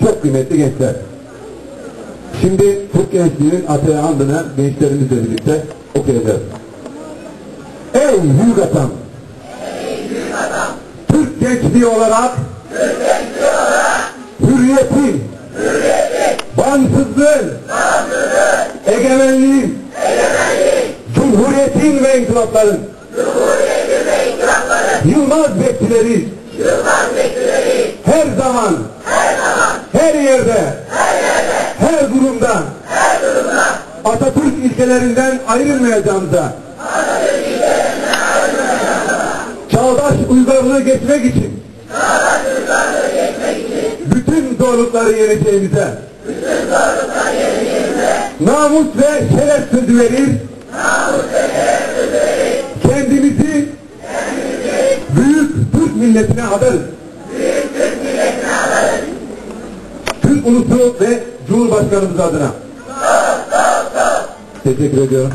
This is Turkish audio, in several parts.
Çok kıymetli gençler. Şimdi Türk gençliğinin Ataya andına gençlerimizle birlikte okuyacağız. Ey büyük atam! Türk gençliği olarak hürriyetin, bağımsızlığın, egemenliğin, cumhuriyetin ve inkılapların, Yılmaz bekçileri, her zaman, her yerde, her durumda, Atatürk ilkelerinden ayrılmayacağımıza, çağdaş uygarlığı geçmek için, bütün zorlukları yeneceğimize, namus ve şeref sözü verir, kendimizi büyük Türk milletine adarız. Türk ulusu ve Cumhurbaşkanımız adına. Teşekkür ediyorum.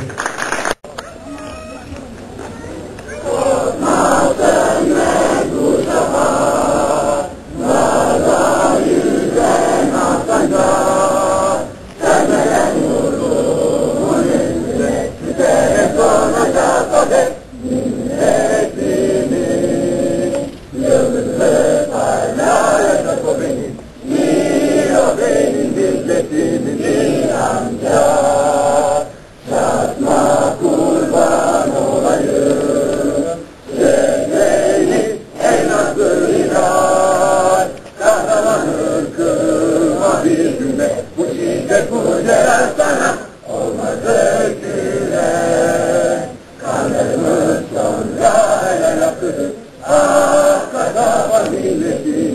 Brasil,